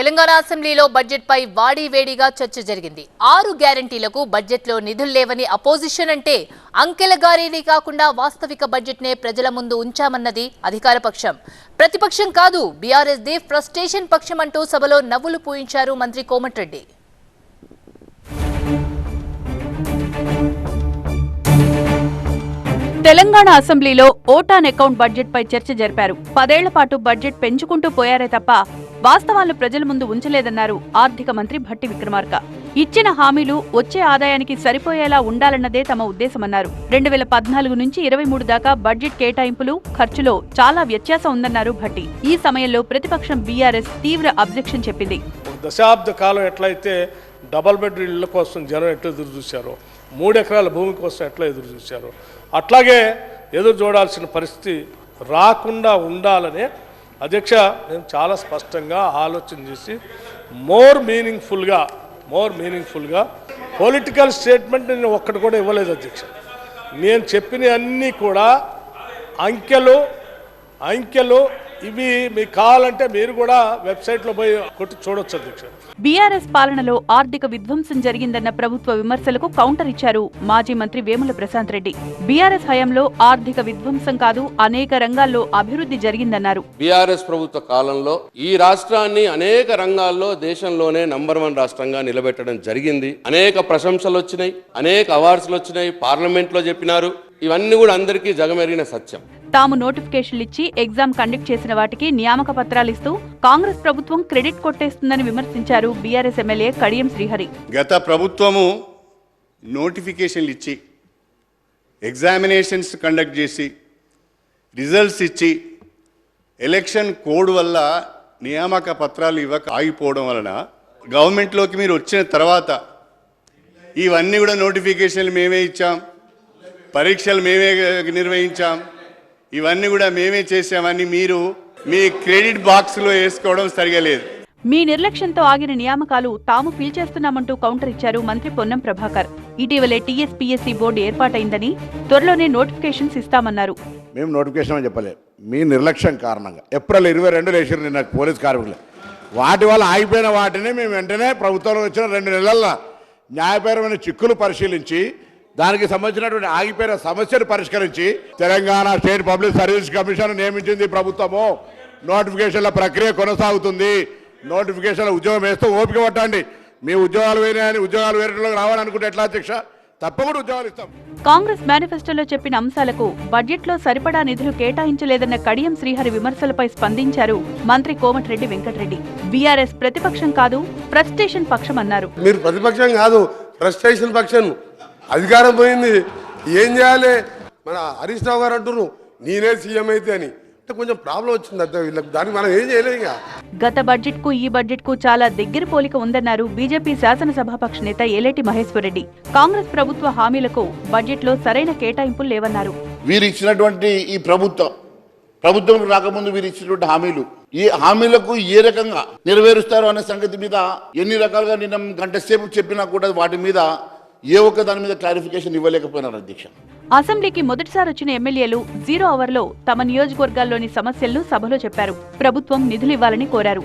తెలంగాణ అసెంబ్లీలో బడ్జెట్ పై వాడి వేడిగా చర్చ జరిగింది. ఆరు గ్యారంటీలకు బడ్జెట్లో నిధులు లేవని అపోజిషన్ అంటే అంకెల గారేది కాకుండా వాస్తవిక బడ్జెట్ నే ప్రజల ముందు ఉంచామన్నది అధికార పక్షం. ప్రతిపక్షం కాదు బీఆర్ఎస్ ది ఫ్రస్ట్రేషన్ పక్షం అంటూ సభలో నవ్వులు పూయించారు మంత్రి కోమటిరెడ్డి. తెలంగాణ అసెంబ్లీలో ఓటాన్ అకౌంట్ బడ్జెట్ పై చర్చ జరిపారు. పదేళ్ళ పాటు బడ్జెట్ పెంచుకుంటూ పోయారే తప్ప వాస్తవాలను ప్రజల ముందు ఉంచలేదన్నారు ఆర్థిక మంత్రి భట్టి విక్రమార్క. ఇచ్చిన హామీలు వచ్చే ఆదాయానికి సరిపోయేలా ఉండాలన్నదే తమ ఉద్దేశమన్నారు. రెండు వేల పద్నాలుగు నుంచి ఇరవై మూడు దాకా బడ్జెట్ కేటాయింపులు ఖర్చులో చాలా వ్యత్యాసం ఉందన్నారు భట్టి. ఈ సమయంలో ప్రతిపక్షం బీఆర్ఎస్ తీవ్ర అబ్జెక్షన్ చెప్పింది. దశాబ్ద కాలం ఎట్లయితే డబల్ బెడ్ ఇళ్ళ కోసం జనం ఎట్లా ఎదురు చూశారో మూడు ఎకరాల భూమి కోసం ఎట్లా ఎదురు చూశారో అట్లాగే ఎదురు చూడాల్సిన పరిస్థితి రాకుండా ఉండాలనే అధ్యక్ష నేను చాలా స్పష్టంగా ఆలోచన చేసి మోర్ మీనింగ్ఫుల్గా మోర్ మీనింగ్ఫుల్గా పొలిటికల్ స్టేట్మెంట్ నేను ఒక్కటి కూడా ఇవ్వలేదు అధ్యక్ష. నేను చెప్పిన అన్నీ కూడా అంకెలు అంకెలు ఇవి మీకు కావాలంటే మీరు కూడా వెబ్సైట్లో పోయి కొట్టి చూడొచ్చు అధ్యక్ష. బీఆర్ఎస్ పాలనలో ఆర్థిక విధ్వంసం జరిగిందన్న ప్రభుత్వ విమర్శలకు కౌంటర్ ఇచ్చారు మాజీ మంత్రి వేముల ప్రశాంత్ రెడ్డి. బీఆర్ఎస్ హయాంలో ఆర్థిక విధ్వంసం కాదు అనేక రంగాల్లో అభివృద్ధి జరిగిందన్నారు. బీఆర్ఎస్ ప్రభుత్వ కాలంలో ఈ రాష్ట్రాన్ని అనేక రంగాల్లో దేశంలోనే నంబర్ వన్ రాష్ట్రంగా నిలబెట్టడం జరిగింది. అనేక ప్రశంసలు వచ్చినాయి అనేక అవార్డ్స్లు వచ్చినాయి పార్లమెంట్లో చెప్పినారు. ఇవన్నీ కూడా అందరికీ జగమెరిగిన సత్యం. తాము నోటిఫికేషన్లు ఇచ్చి ఎగ్జామ్ కండక్ట్ చేసిన వాటికి నియామక పత్రాలు ఇస్తూ కాంగ్రెస్ ప్రభుత్వం క్రెడిట్ కొట్టేస్తుందని విమర్శించారు బీఆర్ఎస్ ఎమ్మెల్యే కడియం శ్రీహరి. గత ప్రభుత్వము నోటిఫికేషన్లు ఇచ్చి ఎగ్జామినేషన్స్ కండక్ట్ చేసి రిజల్ట్స్ ఇచ్చి ఎలక్షన్ కోడ్ వల్ల నియామక పత్రాలు ఇవ్వక ఆగిపోవడం వలన గవర్నమెంట్లోకి మీరు వచ్చిన తర్వాత ఇవన్నీ కూడా నోటిఫికేషన్లు మేమే ఇచ్చాం పరీక్షలు మేమే నిర్వహించాం ఇవన్నీ కూడా మేమే చేసామని మీరు మీ క్రెడిట్ బాక్స్లో వేసుకోవడం సరిగా లేదు. మీ నిర్లక్ష్యంతో ఆగిన నియామకాలు తాము ఫిల్ చేస్తున్నామంటూ కౌంటర్ ఇచ్చారు మంత్రి పొన్నం ప్రభాకర్. ఇటీవలే టీఎస్పీఎస్సీ బోర్డు ఏర్పాటైందని త్వరలోనే నోటిఫికేషన్స్ ఇస్తామన్నారు. మేము నోటిఫికేషన్ అని చెప్పలేదు మీ నిర్లక్ష్యం కారణంగా. ఏప్రిల్ ఇరవై రెండు వేసారు నిన్న పోలీస్ కార్మికులు. వాటి వల్ల ఆగిపోయిన వాటిని మేము వెంటనే ప్రభుత్వంలో వచ్చిన రెండు నెలల న్యాయపరమైన చిక్కులు పరిశీలించి దానికి సంబంధించినటువంటి ఆగిపోయిన సమస్యను పరిష్కరించి Telangana state public service commission నియమించింది ప్రభుత్వము. నోటిఫికేషన్ల ప్రక్రియ కొనసాగుతుంది. నోటిఫికేషన్ల ఉద్యోగం వేస్తూ ఓపిక పట్టండి. మీ ఉద్యోగాలు వేరే ఉద్యోగాలు వేరేలోకి రావాలనుకుంటే ఎట్లా అధ్యక్ష? తప్పకుండా ఉద్యోగాలు ఇస్తాం. కాంగ్రెస్ మేనిఫెస్టోలో చెప్పిన అంశాలకు బడ్జెట్లో సరిపడా నిధులు కేటాయించలేదన్న కడియం శ్రీహరి విమర్శలపై స్పందించారు మంత్రి కోమటిరెడ్డి వెంకటరెడ్డి. బీఆర్ఎస్ ప్రతిపక్షం కాదు ఫ్రస్ట్రేషన్ పక్షమన్నారు. మీరు ప్రతిపక్షం కాదు ఫ్రస్ట్రేషన్ పక్షం. అధికారం పోయింది. ఏం చేయాలి? మన హరీష్ రావు గారు అంటున్నారు నేనే సీఎం అయితే అని. అంటే కొంచెం ప్రాబ్లం వచ్చింది వీళ్ళకి. దానికి మనం ఏం చేయలేం ఇక. గత బడ్జెట్కు ఈ బడ్జెట్కు చాలా దగ్గర పోలిక ఉందన్నారు బీజేపీ శాసనసభాపక్ష నేత ఏలేటి మహేశ్వరరెడ్డి కాంగ్రెస్ ప్రభుత్వ హామీలకు బడ్జెట్లో సరైన కేటాయింపులు లేవన్నారు. వీరు ఇచ్చినటువంటి ఈ ప్రభుత్వం ప్రభుత్వం రాకముందు వీరు ఇచ్చినటువంటి హామీలు ఈ హామీలకు ఏ రకంగా నెరవేరుస్తారు అనే సంగతి మీద ఎన్ని రకాలుగా నిన్న గంట సేపు చెప్పినా కూడా వాటి మీద ఏ ఒక్క దాని మీద క్లారిఫికేషన్ ఇవ్వలేకపోయినారు అధ్యక్ష. అసెంబ్లీకి మొదటిసారి వచ్చిన ఎమ్మెల్యేలు జీరో అవర్లో తమ నియోజకవర్గాల్లోని సమస్యలను సభలో చెప్పారు. ప్రభుత్వం నిధులు ఇవ్వాలని కోరారు.